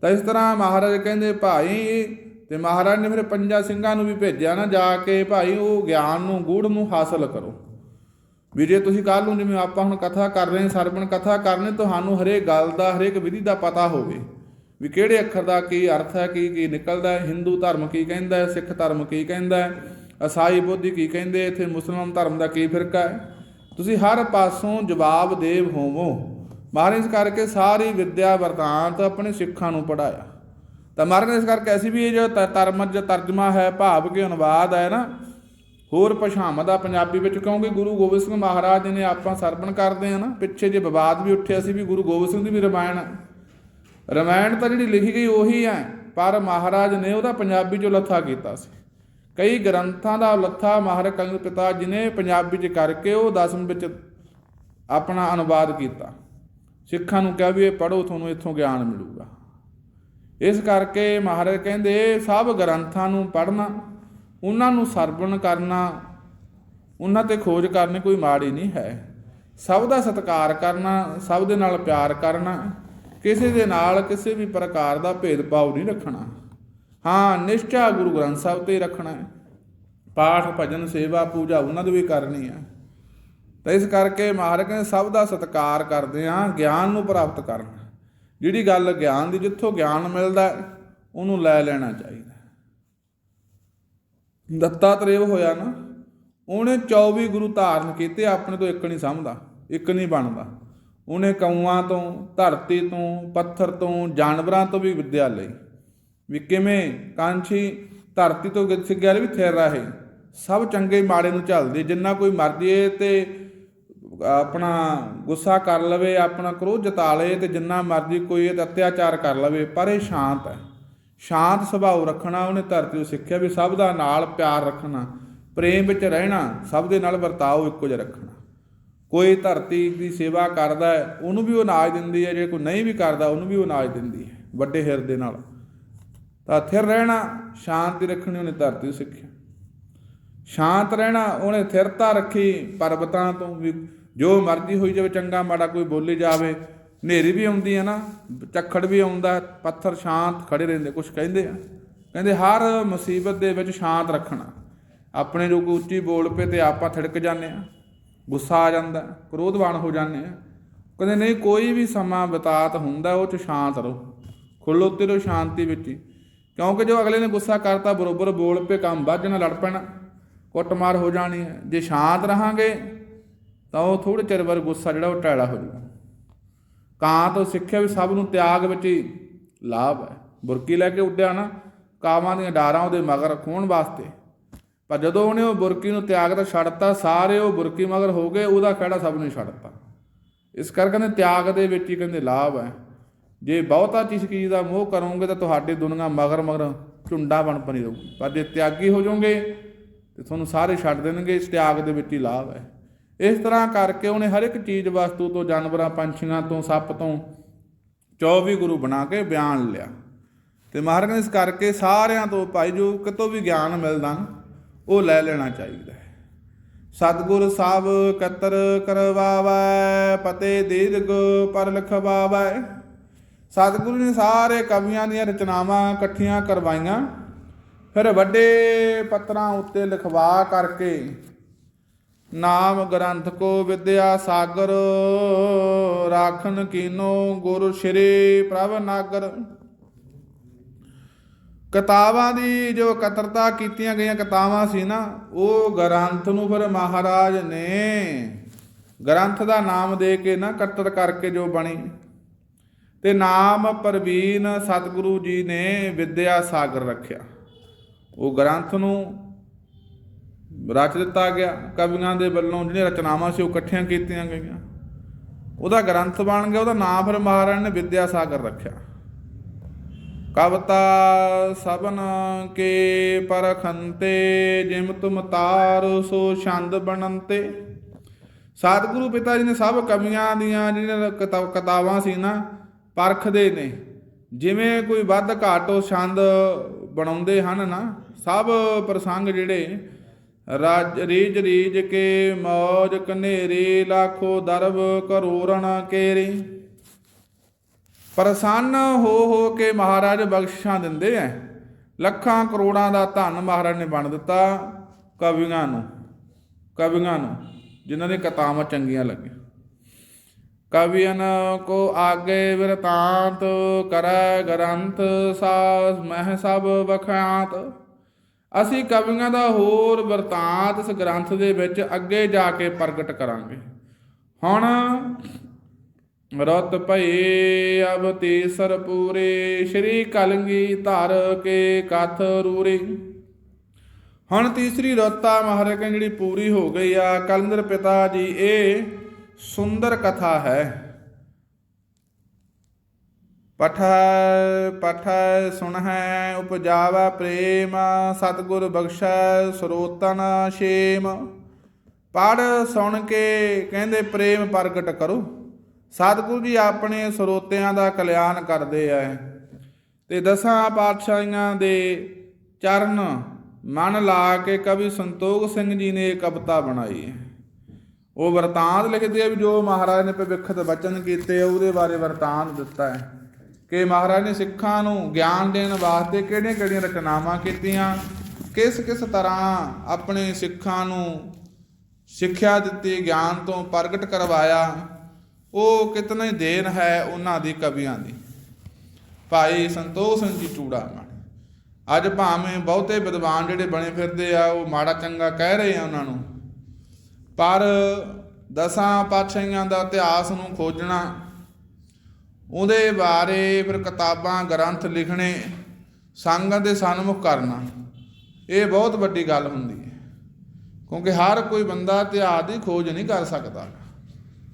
ਤਾਂ ਇਸ ਤਰ੍ਹਾਂ ਮਹਾਰਾਜ ਕਹਿੰਦੇ, ਭਾਈ, ਤੇ ਮਹਾਰਾਜ ਨੇ ਫਿਰ ਪੰਜਾਂ ਸਿੰਘਾਂ ਨੂੰ ਵੀ ਭੇਜਿਆ ਨਾ, ਜਾ ਕੇ ਭਾਈ ਉਹ ਗਿਆਨ ਨੂੰ ਗੂੜ ਨੂੰ ਹਾਸਲ ਕਰੋ। ਵੀ ਜੇ ਤੁਸੀਂ ਕੱਲ ਨੂੰ ਜਿਵੇਂ ਆਪਾਂ ਹੁਣ ਕਥਾ ਕਰ ਰਹੇ ਹਾਂ, ਸਰਵਣ ਕਥਾ ਕਰਨੇ, ਤੁਹਾਨੂੰ ਹਰੇਕ ਗੱਲ ਦਾ, ਹਰੇਕ ਵਿਧੀ ਦਾ ਪਤਾ ਹੋਵੇ। ਵੀ ਕਿਹੜੇ ਅੱਖਰ ਦਾ ਕੀ ਅਰਥ ਹੈ, ਕੀ ਕੀ ਨਿਕਲਦਾ ਹੈ, ਹਿੰਦੂ ਧਰਮ ਕੀ ਕਹਿੰਦਾ ਹੈ, ਸਿੱਖ ਧਰਮ ਕੀ ਕਹਿੰਦਾ ਹੈ, ਅਸਾਈ ਬੋਧੀ ਕੀ ਕਹਿੰਦੇ, ਇੱਥੇ ਮੁਸਲਮਾਨ ਧਰਮ ਦਾ ਕੀ ਫਿਰਕਾ ਹੈ? ਤੁਸੀਂ ਹਰ ਪਾਸੋਂ ਜਵਾਬ ਦੇਵ ਹੋਵੋ। ਮਹਾਰਾਜ ਇਸ ਕਰਕੇ ਸਾਰੀ ਵਿਦਿਆ ਵਰਤਾਂਤ ਆਪਣੇ ਸਿੱਖਾਂ ਨੂੰ ਪੜਾਇਆ ਤਾਂ ਮਹਾਰਾਜ ਇਸ ਕਰਕੇ ਅਸੀਂ ਵੀ ਇਹ ਜੋ ਤ- ਤਰਮਜ ਤਰਜਮਾ ਹੈ, ਭਾਵ ਕੇ ਅਨੁਵਾਦ ਹੈ ਨਾ ਹੋਰ ਭਾਸ਼ਾਵਾਂ ਦਾ ਪੰਜਾਬੀ ਵਿੱਚ ਕਿਉਂਕਿ ਗੁਰੂ ਗੋਬਿੰਦ ਸਿੰਘ ਮਹਾਰਾਜ ਜੀ ਨੇ ਆਪਾਂ ਸਰਵਣ ਕਰਦੇ ਆ ਨਾ, ਪਿੱਛੇ ਜੇ ਵਿਵਾਦ ਵੀ ਉੱਠਿਆ ਸੀ ਵੀ ਗੁਰੂ ਗੋਬਿੰਦ ਸਿੰਘ ਦੀ ਵੀ ਰਮਾਇਣ ਹੈ ਰਮਾਇਣ ਤਾਂ ਜਿਹੜੀ ਲਿਖੀ ਗਈ ਉਹੀ ਹੈ, ਪਰ ਮਹਾਰਾਜ ਨੇ ਉਹਦਾ ਪੰਜਾਬੀ ਚੋਂ ਲੱਥਾ ਕੀਤਾ ਸੀ। ਕਈ ਗ੍ਰੰਥਾਂ ਦਾ ਲੱਥਾ ਮਹਾਰਾਜ ਕੰਗ ਪਿਤਾ ਜੀ ਨੇ ਪੰਜਾਬੀ ਚ ਕਰਕੇ ਉਹ ਦਸਮ ਵਿੱਚ ਆਪਣਾ ਅਨੁਵਾਦ ਕੀਤਾ। ਸਿੱਖਾਂ ਨੂੰ ਕਿਹਾ ਵੀ ਇਹ ਪੜੋ ਤੁਹਾਨੂੰ ਇੱਥੋਂ ਗਿਆਨ ਮਿਲੂਗਾ। ਇਸ ਕਰਕੇ ਮਹਾਰਾਜ ਕਹਿੰਦੇ, ਸਭ ਗ੍ਰੰਥਾਂ ਨੂੰ ਪੜ੍ਹਨਾ ਉਹਨਾਂ ਨੂੰ ਸਰਵਣ ਕਰਨਾ, ਉਹਨਾਂ ਤੇ ਖੋਜ ਕਰਨੀ ਕੋਈ ਮਾੜੀ ਨਹੀਂ ਹੈ। ਸਭ ਦਾ ਸਤਿਕਾਰ ਕਰਨਾ, ਸਭ ਦੇ ਨਾਲ ਪਿਆਰ ਕਰਨਾ, ਕਿਸੇ ਦੇ ਨਾਲ ਕਿਸੇ ਵੀ ਪ੍ਰਕਾਰ ਦਾ ਭੇਦਭਾਵ ਨਹੀਂ ਰੱਖਣਾ। ਹਾਂ, ਨਿਸ਼ਚਾ ਗੁਰੂ ਗ੍ਰੰਥ ਸਾਹਿਬ ਤੇ ਹੀ ਰੱਖਣਾ ਹੈ। ਪਾਠ, ਭਜਨ, ਸੇਵਾ, ਪੂਜਾ ਉਹਨਾਂ ਦੀ ਵੀ ਕਰਨੀ ਹੈ। ਤਾਂ ਇਸ ਕਰਕੇ ਮਹਾਰਾਜ ਕਹਿੰਦੇ, ਸਭ ਦਾ ਸਤਿਕਾਰ ਕਰਦੇ ਆ ਗਿਆਨ ਨੂੰ ਪ੍ਰਾਪਤ ਕਰਨਾ। ਜਿਹੜੀ ਗੱਲ ਗਿਆਨ ਦੀ, ਜਿੱਥੋਂ ਗਿਆਨ ਮਿਲਦਾ ਉਹਨੂੰ ਲੈ ਲੈਣਾ ਚਾਹੀਦਾ। ਦੱਤਾਤਰੇਵ ਹੋਇਆ ਨਾ, ਉਹਨੇ 24 ਗੁਰੂ ਧਾਰਨ ਕੀਤੇ, ਆਪਣੇ ਤੋਂ ਇੱਕ ਨਹੀਂ ਸਮਝਦਾ ਇੱਕ ਨਹੀਂ ਬਣਦਾ। ਉਹਨੇ ਕਊਆਂ ਤੋਂ, ਧਰਤੀ ਤੋਂ, ਪੱਥਰ ਤੋਂ, ਜਾਨਵਰਾਂ ਤੋਂ ਵੀ ਵਿਦਿਆ ਲਈ। ਵੀ ਕਿਵੇਂ ਕਾਂਛੀ ਧਰਤੀ ਤੋਂ ਗਿ- ਸਿੱਖਿਆ ਵੀ ਥਿਰ ਰਹੇ। ਸਭ ਚੰਗੇ ਮਾੜੇ ਨੂੰ ਝੱਲਦੇ, ਜਿੰਨਾ ਕੋਈ ਮਰਦੀ ਏ ਤੇ ਆਪਣਾ ਗੁੱਸਾ ਕਰ ਲਵੇ, ਆਪਣਾ ਕ੍ਰੋਧ ਜਤਾ ਲਏ ਤੇ ਜਿੰਨਾ ਮਰਜ਼ੀ ਕੋਈ ਇਹ ਅਤਿਆਚਾਰ ਕਰ ਲਵੇ, ਪਰ ਇਹ ਸ਼ਾਂਤ ਹੈ। ਸ਼ਾਂਤ ਸੁਭਾਅ ਰੱਖਣਾ, ਉਹਨੇ ਧਰਤੀ ਤੋਂ ਸਿੱਖਿਆ ਵੀ ਸਭ ਦਾ ਨਾਲ ਪਿਆਰ ਰੱਖਣਾ, ਪ੍ਰੇਮ ਵਿੱਚ ਰਹਿਣਾ, ਸਭ ਦੇ ਨਾਲ ਵਰਤਾਓ ਇੱਕੋ ਜਿਹਾ ਰੱਖਣਾ। ਕੋਈ ਧਰਤੀ ਦੀ ਸੇਵਾ ਕਰਦਾ ਹੈ, ਉਹਨੂੰ ਵੀ ਉਹ ਅਨਾਜ ਦਿੰਦੀ ਹੈ, ਜੇ ਕੋਈ ਨਹੀਂ ਵੀ ਕਰਦਾ, ਉਹਨੂੰ ਵੀ ਉਹ ਅਨਾਜ ਦਿੰਦੀ ਹੈ, ਵੱਡੇ ਹਿਰਦੇ ਨਾਲ। ਤਾਂ ਥਿਰ ਰਹਿਣਾ, ਸ਼ਾਂਤੀ ਰੱਖਣੀ, ਉਹਨੇ ਧਰਤੀ ਤੋਂ ਸਿੱਖਿਆ। ਸ਼ਾਂਤ ਰਹਿਣਾ, ਉਹਨੇ ਥਿਰਤਾ ਰੱਖੀ ਪਰਬਤਾਂ ਤੋਂ ਵੀ, ਜੋ ਮਰਜ਼ੀ ਹੋਈ ਜਾਵੇ, ਚੰਗਾ ਮਾੜਾ ਕੋਈ ਬੋਲੀ ਜਾਵੇ ਹਨੇਰੀ ਵੀ ਆਉਂਦੀ ਹੈ ਨਾ, ਝੱਖੜ ਵੀ ਆਉਂਦਾ, ਪੱਥਰ ਸ਼ਾਂਤ ਖੜੇ ਰਹਿੰਦੇ ਕੁਝ ਕਹਿੰਦੇ ਆ। ਕਹਿੰਦੇ ਹਰ ਮੁਸੀਬਤ ਦੇ ਵਿੱਚ ਸ਼ਾਂਤ ਰੱਖਣਾ। ਆਪਣੇ ਜੋ ਉੱਚੀ ਬੋਲ ਪਏ ਤੇ ਆਪਾਂ ਥਿੜਕ ਜਾਂਦੇ ਆ ਗੁੱਸਾ ਆ ਜਾਂਦਾ, ਕ੍ਰੋਧਵਾਨ ਹੋ ਜਾਂਦੇ ਆ ਕਹਿੰਦੇ ਨਹੀਂ, ਕੋਈ ਵੀ ਸਮਾਂ ਬਤਾਤ ਹੁੰਦਾ, ਉਹ ਚ ਸ਼ਾਂਤ ਰਹੋ। ਖੁੱਲੋ ਤੇ ਰਹੋ ਸ਼ਾਂਤੀ ਵਿੱਚ ਹੀ। ਕਿਉਂਕਿ ਜੋ ਅਗਲੇ ਨੇ ਗੁੱਸਾ ਕਰਤਾ, ਬਰੋਬਰ ਬੋਲ ਪਏ ਕੰਮ ਵੱਧ ਜਾਣਾ, ਲੜ ਪੈਣਾ। ਕੁੱਟਮਾਰ ਹੋ ਜਾਣੀ ਹੈ। ਜੇ ਸ਼ਾਂਤ ਰਹਾਂਗੇ, ਤਾਂ ਉਹ ਥੋੜੇ ਚਿਰ ਬਾਅਦ ਗੁੱਸਾ ਜਿਹੜਾ ਉਹ ਟੈੜਾ ਹੋ ਜਾਊਗਾ। ਕਾਂ ਤੋਂ ਸਿੱਖਿਆ ਵੀ ਸਭ ਨੂੰ ਤਿਆਗ ਵਿੱਚ ਹੀ ਲਾਭ ਹੈ। ਬੁਰਕੀ ਲੈ ਕੇ ਉੱਡਿਆ ਨਾ, ਕਾਵਾਂ ਦੀਆਂ ਡਾਰਾਂ ਉਹਦੇ ਮਗਰ ਖੋਣ ਵਾਸਤੇ। ਪਰ ਜਦੋਂ ਉਹਨੇ ਉਹ ਬੁਰਕੀ ਨੂੰ ਤਿਆਗ ਤਾਂ ਛੱਡਤਾ, ਸਾਰੇ ਉਹ ਬੁਰਕੀ ਮਗਰ ਹੋ ਗਏ, ਉਹਦਾ ਖੜਾ ਸਭ ਨੇ ਛੱਡਤਾ। ਇਸ ਕਰਕੇ ਕਹਿੰਦੇ ਤਿਆਗ ਦੇ ਵਿੱਚ ਹੀ ਕਹਿੰਦੇ ਲਾਭ ਹੈ। ਜੇ ਬਹੁਤਾ ਚੀਜ਼ ਚੀਜ਼ ਦਾ ਮੋਹ ਕਰੋਗੇ ਤਾਂ ਤੁਹਾਡੀ ਦੁਨੀਆ ਮਗਰ ਮਗਰ ਝੁੰਡਾ ਬਣ ਬਣੀ ਰਹੂ ਪਰ ਜੇ ਤਿਆਗੀ ਹੋ ਜਾਓਗੇ, ਤੇ ਤੁਹਾਨੂੰ ਸਾਰੇ ਛੱਡ ਦੇਣਗੇ, ਇਸ ਤਿਆਗ ਦੇ ਵਿੱਚ ਹੀ ਲਾਭ ਹੈ। ਇਸ ਤਰ੍ਹਾਂ ਕਰਕੇ ਉਹਨੇ ਹਰ ਇੱਕ ਚੀਜ਼ ਵਸਤੂ ਤੋਂ, ਜਾਨਵਰਾਂ, ਪੰਛੀਆਂ ਤੋਂ, ਸੱਪ ਤੋਂ 24 ਗੁਰੂ ਬਣਾ ਕੇ ਬਿਆਨ ਲਿਆ। ਤੇ ਮਹਾਰਾਜ ਨੇ ਇਸ ਕਰਕੇ ਸਾਰਿਆਂ ਤੋਂ ਭਾਈ ਜੋ ਕਿਤੋਂ ਵੀ ਗਿਆਨ ਮਿਲਦਾ ਉਹ ਲੈ ਲੈਣਾ ਚਾਹੀਦਾ ਹੈ। ਸਤਿਗੁਰ ਸਾਹਿਬ ਕਤਰ ਕਰਵਾਵੈ, ਪਤੇ ਦੀਰਘ ਪਰ ਲਖਵਾਵੈ। ਸਤਿਗੁਰੂ ਨੇ ਸਾਰੇ ਕਵੀਆਂ ਦੀਆਂ ਰਚਨਾਵਾਂ ਇਕੱਠੀਆਂ ਕਰਵਾਈਆਂ। ਫਿਰ ਵੱਡੇ ਪੱਤਰਾਂ ਉੱਤੇ ਲਿਖਵਾ ਕਰਕੇ ਨਾਮ ਗ੍ਰੰਥ ਕੋ ਵਿਦਿਆ ਸਾਗਰ ਰਾਖਨ ਕੀਨੋ ਗੁਰ ਸ਼੍ਰੀ ਪ੍ਰਭ ਨਾਗਰ। ਕਿਤਾਬਾਂ ਦੀ ਜੋ ਇਕੱਤਰਤਾ ਕੀਤੀਆਂ ਗਈਆਂ ਕਿਤਾਬਾਂ ਸੀ ਨਾ, ਉਹ ਗ੍ਰੰਥ ਨੂੰ ਫਿਰ ਮਹਾਰਾਜ ਨੇ ਗ੍ਰੰਥ ਦਾ ਨਾਮ ਦੇ ਕੇ ਨਾ ਕਤਰ ਕਰਕੇ ਜੋ ਬਣੀ। ਤੇ ਨਾਮ ਪ੍ਰਵੀਨ ਸਤਿਗੁਰੂ ਜੀ ਨੇ ਵਿਦਿਆ ਸਾਗਰ ਰੱਖਿਆ। ਉਹ ਗ੍ਰੰਥ ਨੂੰ ਰਚ ਦਿੱਤਾ ਗਿਆ। ਕਵੀਆਂ ਦੇ ਵੱਲੋਂ ਜਿਹੜੀਆਂ ਰਚਨਾਵਾਂ ਸੀ ਉਹ ਇਕੱਠੀਆਂ ਕੀਤੀਆਂ ਗਈਆਂ। ਉਹਦਾ ਗ੍ਰੰਥ ਬਣ ਗਿਆ, ਉਹਦਾ ਨਾਮ ਫਿਰ ਮਹਾਰਾਜ ਨੇ ਵਿਦਿਆ ਸਾਗਰ ਰੱਖਿਆ। ਕਵਤਾ ਸਭਨ ਕੇ ਪਰਖੰਤੇ, ਜਿਮ ਤੁਮ ਤਾਰ ਸੋ ਛੰਦ ਬਣੰਤੇ। ਸਤਿਗੁਰੂ ਪਿਤਾ ਜੀ ਨੇ ਸਭ ਕਵੀਆਂ ਦੀਆਂ ਜਿਹੜੀਆਂ ਕਿਤਾ- ਕਿਤਾਬਾਂ ਸੀ ਨਾ, ਪਰਖਦੇ ਨੇ। ਜਿਵੇਂ ਕੋਈ ਵੱਧ ਘਾਟ ਉਹ ਛੰਦ ਬਣਾਉਂਦੇ ਹਨ ਨਾ, ਸਭ ਪ੍ਰਸੰਗ ਜਿਹੜੇ ਰਾਜ ਰੀਜ ਰੀਜ ਕੇ ਮੌਜ ਕਨੇਰੇ ਲਾਖੋ ਦਰਬ ਕਰੋੜਨ ਕੇਰੇ। ਪ੍ਰਸੰਨ ਹੋ ਹੋ ਕੇ ਮਹਾਰਾਜ ਬਖਸ਼ਾਂ ਦਿੰਦੇ ਐ। ਲੱਖਾਂ ਕਰੋੜਾਂ ਦਾ ਧਨ ਮਹਾਰਾਜ ਨੇ ਵੰਡ ਦਿੱਤਾ ਕਵੀਆਂ ਨੂੰ ਕਵੀਆਂ ਨੂੰ, ਜਿਨ੍ਹਾਂ ਦੀ ਕਤਾਵਾਂ ਚੰਗੀਆਂ ਲੱਗੀਆਂ। ਕਵੀਆਂ ਕੋ ਆਗੇ ਵਿਰਤਾਂਤ ਕਰੈ ਗ੍ਰੰਥ, ਸਾਸ ਮਹਿ ਸਭ ਵਖਾਂਤ ਅਸੀਂ ਕਵੀਆਂ ਦਾ ਹੋਰ ਵਰਤਾਂਤ ਇਸ ਗ੍ਰੰਥ ਦੇ ਵਿੱਚ ਅੱਗੇ ਜਾ ਕੇ ਪ੍ਰਗਟ ਕਰਾਂਗੇ। ਹੁਣ ਰਤ ਭਏ ਅਬ ਤੀਸਰ ਪੂਰੇ, ਸ਼੍ਰੀ ਕਲਗੀ ਧਰ ਕੇ ਕਥ ਰੂਰੇ। ਹੁਣ ਤੀਸਰੀ ਰੁੱਤਾ ਮਹਾਰਾਜ ਜਿਹੜੀ ਪੂਰੀ ਹੋ ਗਈ ਆ, ਕਲੰਦਰ ਪਿਤਾ ਜੀ, ਇਹ ਸੁੰਦਰ ਕਥਾ ਹੈ। ਪਠ, ਪਠੈ ਸੁਣਹਿ ਉਪਜਾਵਾ ਪ੍ਰੇਮ, ਸਤਿਗੁਰ ਬਖਸ਼ੈ ਸਰੋਤਨ ਛੇਮ। ਪੜ ਸੁਣ ਕੇ ਕਹਿੰਦੇ ਪ੍ਰੇਮ ਪ੍ਰਗਟ ਕਰੋ। ਸਤਿਗੁਰੂ ਜੀ ਆਪਣੇ ਸਰੋਤਿਆਂ ਦਾ ਕਲਿਆਣ ਕਰਦੇ ਆ ਤੇ ਦਸਾਂ ਪਾਤਸ਼ਾਹੀਆਂ ਦੇ ਚਰਨ ਮਨ ਲਾ ਕੇ ਕਵੀ ਸੰਤੋਖ ਸਿੰਘ ਜੀ ਨੇ ਇਹ ਕਵਿਤਾ ਬਣਾਈ। ਹੈ ਉਹ ਵਰਤਾਂਤ ਲਿਖਦੇ ਆ ਵੀ ਜੋ ਮਹਾਰਾਜ ਨੇ ਭਵਿੱਖਤ ਬਚਨ ਕੀਤੇ ਉਹਦੇ ਬਾਰੇ ਵਰਤਾਂਤ ਦਿੱਤਾ ਹੈ ਕਿ ਮਹਾਰਾਜ ਨੇ ਸਿੱਖਾਂ ਨੂੰ ਗਿਆਨ ਦੇਣ ਵਾਸਤੇ ਕਿਹੜੀਆਂ-ਕਿਹੜੀਆਂ ਰਚਨਾਵਾਂ ਕੀਤੀਆਂ, ਕਿਸ ਕਿਸ ਤਰ੍ਹਾਂ ਆਪਣੇ ਸਿੱਖਾਂ ਨੂੰ ਸਿੱਖਿਆ ਦਿੱਤੀ, ਗਿਆਨ ਤੋਂ ਪ੍ਰਗਟ ਕਰਵਾਇਆ, ਉਹ ਕਿਤਨਾ ਹੀ ਹੈ ਉਹਨਾਂ ਦੀ ਕਵੀਆਂ ਦੀ। ਭਾਈ ਸੰਤੋਖ ਸਿੰਘ ਜੀ ਚੂੜਾਮਣ ਅੱਜ ਭਾਵੇਂ ਬਹੁਤੇ ਵਿਦਵਾਨ ਜਿਹੜੇ ਬਣੇ ਫਿਰਦੇ ਆ, ਉਹ ਮਾੜਾ ਚੰਗਾ ਕਹਿ ਰਹੇ ਆ ਉਹਨਾਂ ਨੂੰ, ਪਰ ਦਸਾਂ ਪਾਤਸ਼ਾਹੀਆਂ ਦਾ ਇਤਿਹਾਸ ਨੂੰ ਖੋਜਣਾ ਉਹਦੇ ਬਾਰੇ ਫਿਰ ਕਿਤਾਬਾਂ, ਗ੍ਰੰਥ ਲਿਖਣੇ ਸੰਗਤ ਦੇ ਸਨਮੁਖ ਕਰਨਾ, ਇਹ ਬਹੁਤ ਵੱਡੀ ਗੱਲ ਹੁੰਦੀ ਹੈ। ਕਿਉਂਕਿ ਹਰ ਕੋਈ ਬੰਦਾ ਇਤਿਹਾਸ ਦੀ ਖੋਜ ਨਹੀਂ ਕਰ ਸਕਦਾ।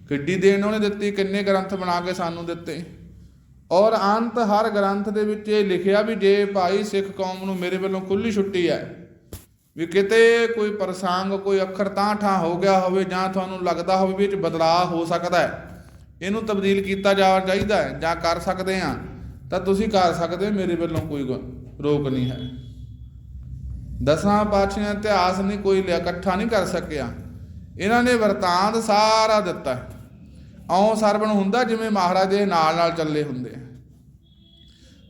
ਕਿੱਡੀ ਦੇਣ ਉਹਨੇ ਦਿੱਤੀ, ਕਿੰਨੇ ਗ੍ਰੰਥ ਬਣਾ ਕੇ ਸਾਨੂੰ ਦਿੱਤੇ। ਔਰ ਅੰਤ ਹਰ ਗ੍ਰੰਥ ਦੇ ਵਿੱਚ ਇਹ ਲਿਖਿਆ ਵੀ ਜੇ ਭਾਈ ਸਿੱਖ ਕੌਮ ਨੂੰ ਮੇਰੇ ਵੱਲੋਂ ਖੁੱਲੀ ਛੁੱਟੀ ਹੈ, ਵੀ ਕਿਤੇ ਕੋਈ ਪ੍ਰਸੰਗ, ਕੋਈ ਅੱਖਰ ਤਾਂ ਠਾਂ ਹੋ ਗਿਆ ਹੋਵੇ ਜਾਂ ਤੁਹਾਨੂੰ ਲੱਗਦਾ ਹੋਵੇ ਵੀ ਇਹ ਚ ਬਦਲਾਅ ਹੋ ਸਕਦਾ ਹੈ। ਇਹਨੂੰ ਤਬਦੀਲ ਕੀਤਾ ਜਾ ਚਾਹੀਦਾ ਹੈ ਜਾਂ ਕਰ ਸਕਦੇ ਆ ਤਾਂ ਤੁਸੀਂ ਕਰ ਸਕਦੇ ਮੇਰੇ ਵੱਲੋਂ ਕੋਈ ਗ- ਰੋਕ ਨਹੀਂ ਹੈ। ਦਸਾਂ ਪਾਤਸ਼ਾਹਾਂ ਇਤਿਹਾਸ ਨਹੀਂ ਕੋਈ ਲਿਆ, ਇਕੱਠਾ ਨਹੀਂ ਕਰ ਸਕਿਆ। ਇਹਨਾਂ ਨੇ ਵਰਤਾਂਤ ਸਾਰਾ ਦਿੱਤਾ ਹੈ। ਸਰਵਣ ਹੁੰਦਾ ਜਿਵੇਂ ਮਹਾਰਾਜ ਦੇ ਨਾਲ ਨਾਲ ਚੱਲੇ ਹੁੰਦੇ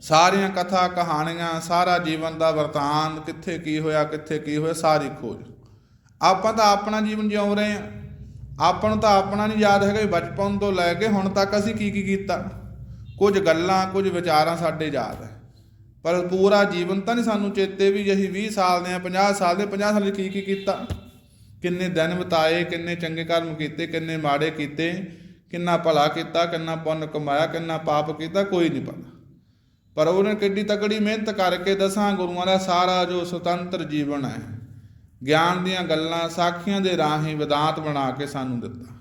ਸਾਰੀਆਂ ਕਥਾ, ਕਹਾਣੀਆਂ, ਸਾਰਾ ਜੀਵਨ ਦਾ ਵਰਤਾਂਤ, ਕਿੱਥੇ ਕੀ ਹੋਇਆ, ਕਿੱਥੇ ਕੀ ਹੋਇਆ, ਸਾਰੀ ਖੋਜ। ਆਪਾਂ ਤਾਂ ਆਪਣਾ ਜੀਵਨ ਜਿਉ ਰਹੇ ਹਾਂ। ਆਪਾਂ ਨੂੰ ਤਾਂ ਆਪਣਾ ਨਹੀਂ ਯਾਦ ਹੈਗਾ ਵੀ ਬਚਪਨ ਤੋਂ ਲੈ ਕੇ ਹੁਣ ਤੱਕ ਅਸੀਂ ਕੀ ਕੀ ਕੀਤਾ। ਕੁਝ ਗੱਲਾਂ, ਕੁਝ ਵਿਚਾਰਾਂ ਸਾਡੇ ਯਾਦ ਹੈ। ਪਰ ਪੂਰਾ ਜੀਵਨ ਤਾਂ ਨਹੀਂ ਸਾਨੂੰ ਚੇਤੇ ਵੀ ਅਸੀਂ 20 ਸਾਲ ਦੇ ਆ 50 ਸਾਲ ਦੇ 50 ਸਾਲ 'ਚ ਕੀ ਕੀ ਕੀਤਾ। ਕਿੰਨੇ ਦਿਨ ਬਿਤਾਏ, ਕਿੰਨੇ ਚੰਗੇ ਕਰਮ ਕੀਤੇ, ਕਿੰਨੇ ਮਾੜੇ ਕੀਤੇ, ਕਿੰਨਾ ਭਲਾ ਕੀਤਾ, ਕਿੰਨਾ ਪੁੰਨ ਕਮਾਇਆ, ਕਿੰਨਾ ਪਾਪ ਕੀਤਾ, ਕੋਈ ਨਹੀਂ ਪਤਾ। ਪਰ ਉਹਨੇ ਕਿੱਡੀ ਤਕੜੀ ਮਿਹਨਤ ਕਰਕੇ ਦਸਾਂ ਗੁਰੂਆਂ ਦਾ ਸਾਰਾ ਜੋ ਸੁਤੰਤਰ ਜੀਵਨ ਹੈ ਗਿਆਨ ਦੀਆਂ ਗੱਲਾਂ ਸਾਖੀਆਂ ਦੇ ਰਾਹੀਂ ਵਿਦਾਂਤ ਬਣਾ ਕੇ ਸਾਨੂੰ ਦਿੱਤਾ।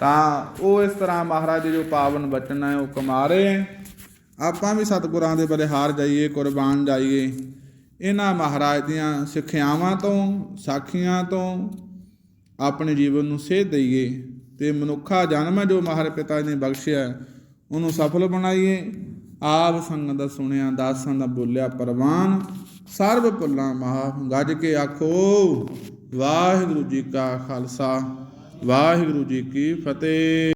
ਤਾਂ ਉਹ ਇਸ ਤਰ੍ਹਾਂ ਮਹਾਰਾਜ ਦੇ ਜੋ ਪਾਵਨ ਬਚਨ ਹੈ, ਉਹ ਕਮਾ ਰਹੇ ਹੈ ਆਪਾਂ ਵੀ ਸਤਿਗੁਰਾਂ ਦੇ ਬਲਿਹਾਰ ਜਾਈਏ, ਕੁਰਬਾਨ ਜਾਈਏ। ਇਹਨਾਂ ਮਹਾਰਾਜ ਦੀਆਂ ਸਿੱਖਿਆਵਾਂ ਤੋਂ, ਸਾਖੀਆਂ ਤੋਂ ਆਪਣੇ ਜੀਵਨ ਨੂੰ ਸੇਧ ਦਈਏ ਤੇ ਮਨੁੱਖਾ ਜਨਮ ਜੋ ਮਹਾਰਾਜ ਪਿਤਾ ਨੇ ਬਖਸ਼ਿਆ, ਉਹਨੂੰ ਸਫਲ ਬਣਾਈਏ। ਆਪ ਸੰਗਤ ਦਾ ਸੁਣਿਆ, ਦਾਸਾਂ ਦਾ ਬੋਲਿਆ, ਪਰਵਾਨ। ਸਰਬ ਭੁੱਲਾਂ ਮਾਫ ਗੱਜ ਕੇ ਆਖੋ ਵਾਹਿਗੁਰੂ ਜੀ ਕਾ ਖਾਲਸਾ ਵਾਹਿਗੁਰੂ ਜੀ ਕੀ ਫਤਿਹ।